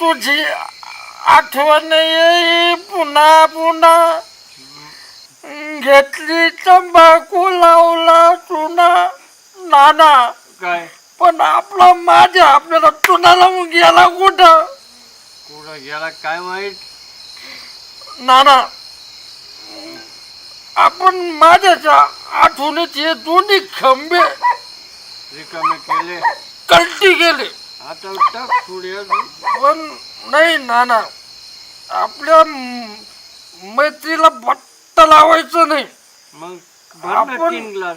तुझी आठवण येई पुन्हा पुन्हा. घेतली तंबाखू लावला चुना. नाना काय? पण आपला माझ्या आपल्याला चुना लावून गेला कुठं? कुठं गेला? काय माहीत नाना आपण माझ्याच्या आठवणीत हे दोन्ही खंबे रिकामे केले. कल्टी गेले आता टाक थोडी अजून. पण नाही नाना. आपल्या म- मैत्रीला बट्ट लावायचं नाही. मग भर ना आपण- तीन ग्लास.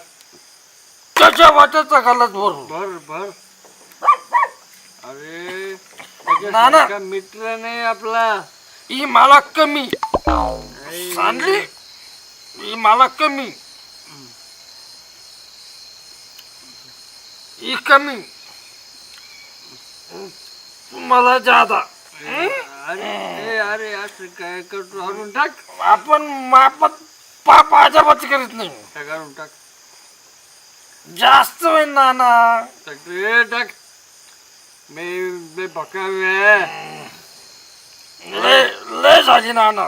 त्याच्या वाट्याचा घालत भरून भर भर. अरे नाना. त्याच्यासारखा मित्र नाही आपला. ही मला कमी. आई, सांगली? ही मला कमी. ही कमी. मला जादा. अरे अरे असं काय करतो? हरून टाक. आपण मापात पाप अजाबात करीत नाही. हरून टाक. जास्त होईल नाना. टाक रे टाक. मी मी भकावे. लय लय झाली नाना.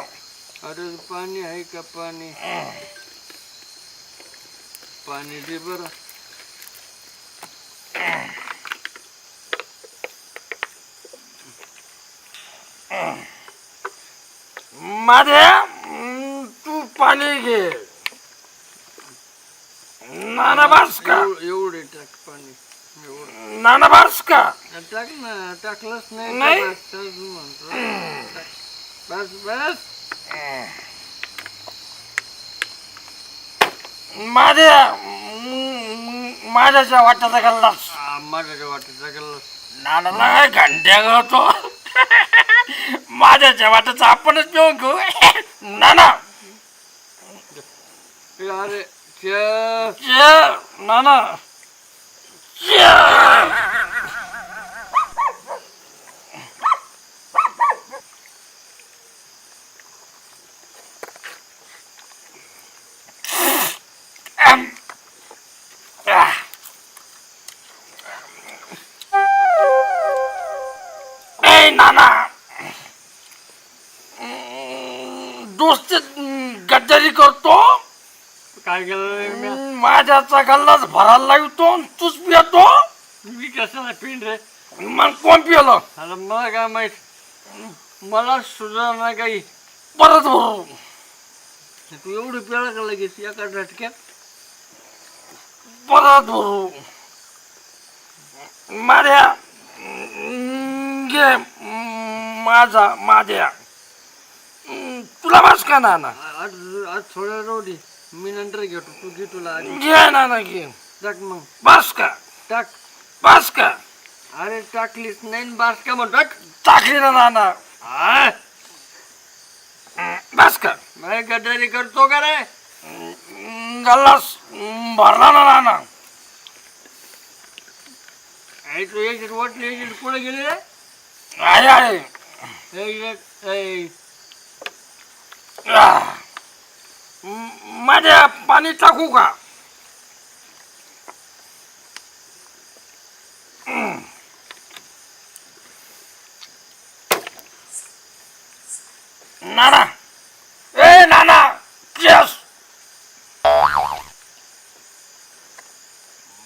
अरे पाणी आहे का पाणी? पाणी दे बरं. माझ्या हम्म, तू पाणी घे. नाना बास का एव- एवढे टाक पाणी. एवढं. नाना बास का टाक ना टाकलंच नाही नाही? तर बस, म्हणतो? टाक. बस. बस माझ्याच्या वाट्याचा गल्लास. आ, माझ्या वाटत गेलं नानाला काय घंट्या गळतो? माझ्याच्या वाट्याचा आपणच पिऊन घेऊ नाना अरे च्या. चे नाना चे. Em. Ah. ए नाना हम्म, गद्दारी करतो. काय केलं म्या? माझ्याचा गल्लाच भरायला लागतो आणि तूच पितो मी कशाला पिन रे? मग कोण पिलं अरे मला काय माहीत? मला सुद्धा नाही काही. परत भरू. तू एवढी पेळा का लगेच एका झटक्यात? परत भरू. माझ्या घे माझा माझ्या. तुला बस का नाना? आज आज थोड्या राहू दे. मी नंतर घेतो. तू घे तुला आधी. घे नाना घे. टाक मग. बस का? टाक. बस का? अरे टाकलीस नाही न बास का मग टाक. टाकली ना नाना. आ, बस का? नाही गद्दारी करतो का रे? गल्लास भरला ना नाना. आई तू एजंट वाटली एजंट पुढे गेली रे? आहे आहे. एजंट ए, आह. माझ्या पाणी टाकू का? हम्म. नाना! ए नाना! यस!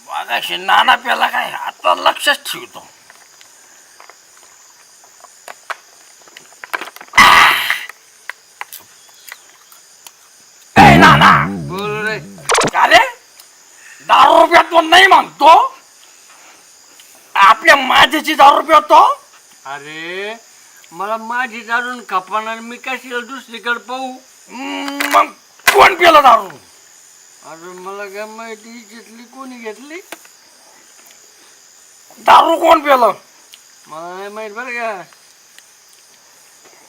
मागाशी नाना पेला काय? आता लक्षात ठेवतो. माझ्याची दारू पितो अरे मला माझी जाणून खपाणार मी कशाला दुसरीकडे पाहू? मग कोण पिलं दारू? अरे मला काय माहिती घेतली कोणी घेतली? दारू कोण पेलं मला नाही माहीत बरं का.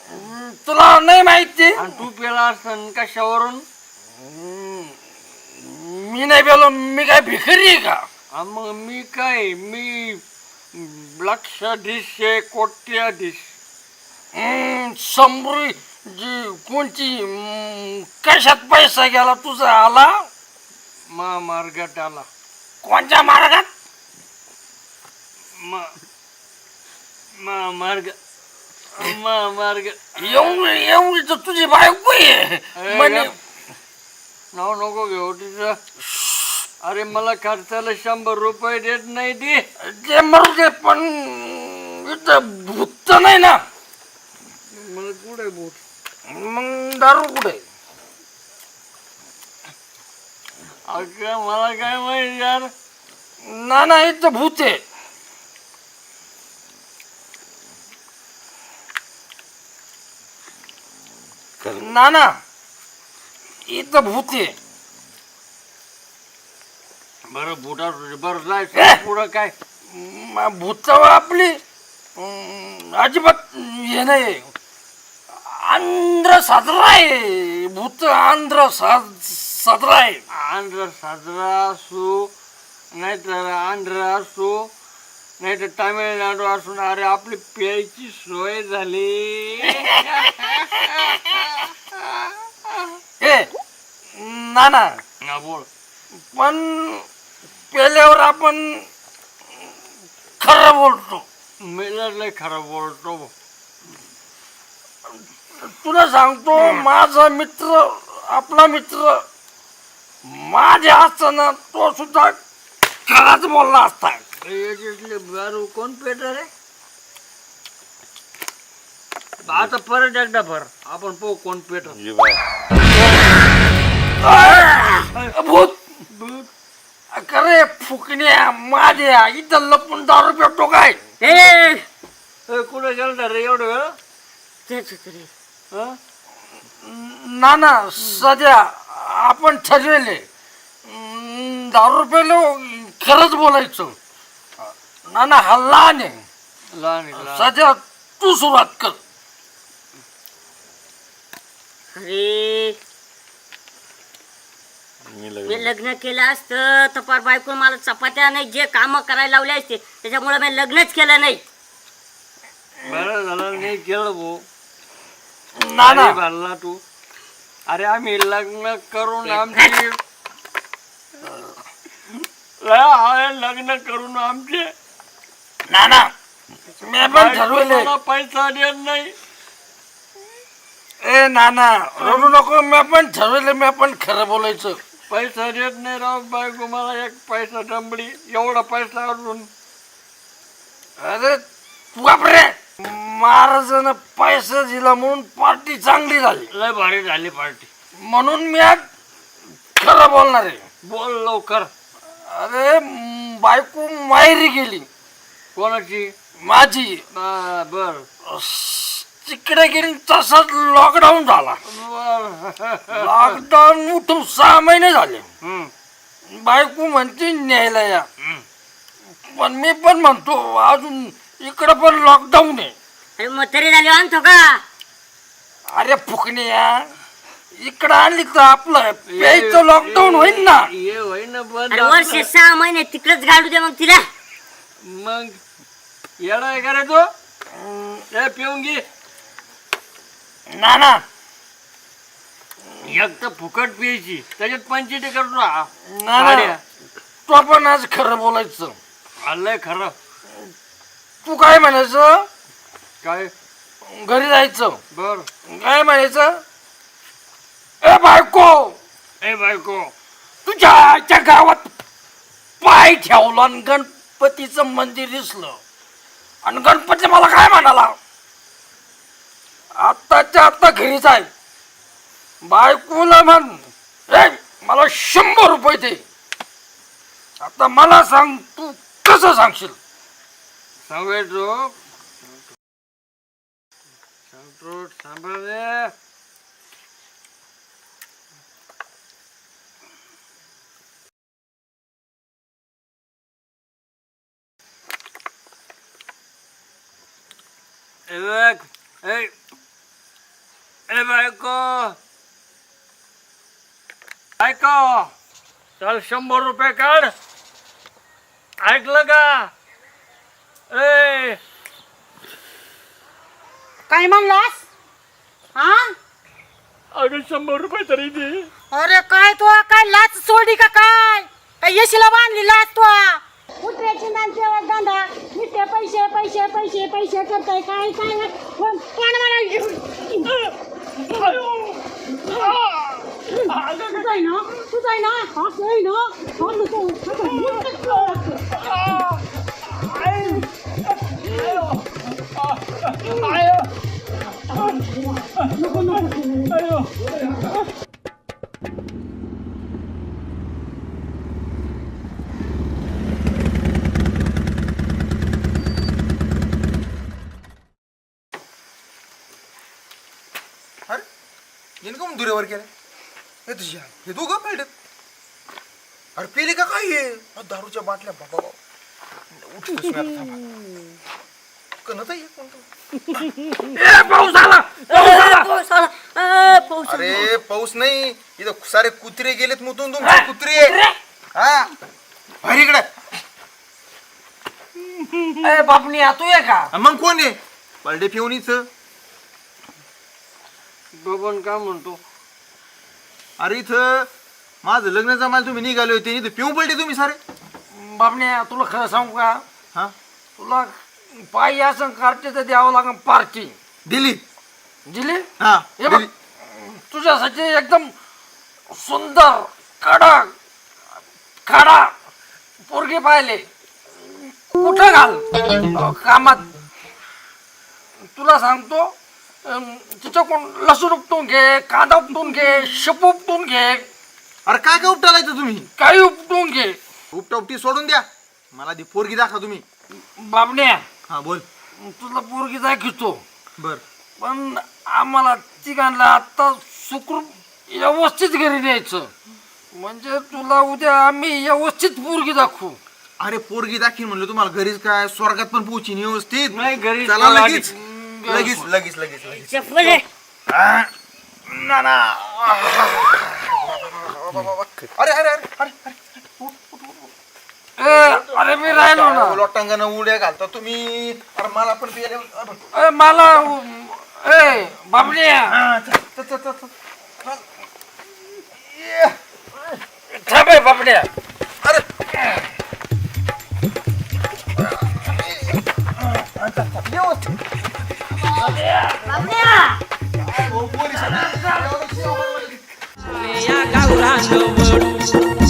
हम्म, तुला नाही माहिती? आणि तू पेला असताना कशावरून? मी नाही पेलो मी काय भिकारी आहे का? मग मी काय मी लक्षाधीश कोट्याधीश. समृ जी कोणची हम्म, कशात पैसा गेला तुझा आला? महामार्गात आला. कोणत्या मार्गात? मा महामार्ग महामार्ग. एवढी एवढी तर तुझी बायको आहे. म्हणे. नाव नको घेऊ तिचं. अरे मला खर्चाला शंभर रुपये देत नाही ती. ते मरू दे पण इथं भूत तर नाही ना. मला कुठे बोट मग दारू कुठे? अगं मला काय माहीत यार. ना ना इथं भूत आहे. ना ना इथं भूत आहे. बरं बुटा बरं ए! जायचं पुढं काय? म- आपली. अं, अजिबात हे नाही. आंध्र साजरा आहे. भूत आंध्र सा- साजरा आहे. आंध्र साजरा असो नाहीतर आंध्र असो नाहीतर तामिळनाडू असून अरे आपली प्यायची सोय झाली. हे ना ना हा, बोल. पण पेल्यावर आपण खरं बोलतो. मेला लय खराब बोलतो तुला सांगतो माझा मित्र आपला मित्र माझ्या असताना तो सुद्धा खराच बोलला असता. याच्यातले दारू कोण पेटर रे? आता परत एकदा भर. आपण पाहू कोण पेटर भूत. खरे फुकण्या माझ्या इथं लपून दारू पेटतो काय? ए कुठे गेलता रे एवढं वेळ? हं? ना ना सध्या आपण ठरवेले अं, दारू पेलो खरंच बोलायचं. ना ना हा लहान आहे. लहान आहे, लहान. सध्या तू सुरुवात कर. अरे मी लग्न केलं असतं तर पर बायको मला चपात्या नाही जे काम करायला लावले असते त्याच्यामुळे मी लग्नच केलं नाही. बरं झालं नाही केलं भाऊ. ना ना अरे भरला तू. अरे आम्ही लग्न करून आमची लग्न करून आमचे. ना ना मी पण ठरवले पैसा देत नाही. ए नाना रडू नको मी पण ठरवले मी पण खरं बोलायचं. पैसा देत नाही राव बायको मला एक पैसा डंबडी एवढा पैसा अजून अरे तू बापरे! महाराजानं पैसा दिला म्हणून पार्टी चांगली झाली. लय भारी झाली पार्टी. म्हणून मी आज खरं बोलणार आहे. बोल लवकर. अरे म, बायको माहेरी गेली. कोणाची? माझी. बर. तिकडे गेली तसाच लॉकडाऊन झाला. लॉकडाऊन उठून सहा महिने झाले. बायको म्हणते न्यायला या. पण मी पण म्हणतो अजून इकडं पण लॉकडाऊन आहे. अरे म्हातारी झाली आणतो का? अरे फुकणे या इकडं आणली तर आपलं प्यायचं लॉकडाऊन होईल ना. ये होईन ना अरे वर्ष. सहा महिने तिकडच घालू दे मग तिला. मग येडा आहे का रे तू? ए पिऊन घे. ना ना. एक तर फुकट प्यायची त्याच्यात पंचायती करतो हा. ना गाड्या. ना तो पण आज खरं बोलायचं. आलंय खरं. तू काय म्हणायचं? काय? घरी जायचं. बर. काय म्हणायचं? ए बायको! ए बायको. तुझ्या आईच्या गावात पाय ठेवला आणि गणपतीचं मंदिर दिसलं. आणि गणपती मला काय म्हणाला? आत्ताच्या आत्ता घरी जाय बायकोला म्हण ए मला शंभर रुपये दे. आता मला सांग तू कसं सांगशील? सांगायचो सांगतो सांभाळ एक. ए बायको. बायको चल शंभर रुपये काढ. ऐकलं का? ए. काय म्हणलास? हा? अगं शंभर रुपये तरी दे. अरे काय तो? काय लाच सोडी का काय अरे का दुरेवर केलं हे तुझ्या हे दोघं पेलत अरे पेले का काय हे? अ, दारूच्या बाटल्या बाबा बाबा. उठतोस मी आता थांबा. कणत आहे कोणतं? ए पाऊस आला पाऊस आला. पाऊस. अरे पाऊस नाही. इथं सारे कुत्रे गेलेत मुतून तुमचे कुत्रे. हा. बाहेर इकडे. ए बापणी तू ये का? मग कोण आहे बर्डे पिऊनीच बबन का म्हणतो? अरे इथं माझं लग्न जमायला तुम्ही निघाले होते. इथं पिऊ पडले तुम्ही सारे. बापणे तुला खरं सांगू का? हा? तुला पायी असं कार्टे तर द्यावं लागेल पार्टी. दिली दिली हा हे बघ दिली. तुझ्यासाठी एकदम सुंदर कडक कडा पोरगे पाहिले. कुठं घाल? कामात. तुला सांगतो तिच्याकडून लसूण उपटून घे कांदा उपटून घे शेप उपटून घे. अरे काय काय उपटालायचं तुम्ही? काही उपटून घे. उपटा उपटी सोडून द्या. मला ती पोरगी दाखवा तुम्ही. बाबण्या हा बोल. तुला पोरगी दाखवतो. बर. पण आम्हाला तिघांना आता सुखरूप व्यवस्थित घरी न्यायचं. म्हणजे तुला उद्या आम्ही व्यवस्थित पोरगी दाखवू. अरे पोरगी दाखीन म्हणलं तुम्हाला. घरीच काय? स्वर्गात पण पोहोचीन व्यवस्थित. नाही, घरीच चला लगेच. लगेच. लगेच लगेच लगेच चप्पल आहे. आ, ना ना. अरे अरे अरे अरे ए, अरे मी राहिलो ना. लोटांगानं उड्या घालता तुम्ही. अरे मला पण पियाले अरे, ए, मला उ- ए बाबण्या हा, च- च- च- च- च- ये. थांब ए, बाबण्या अरे व्यवस्थित. या गावरान वडू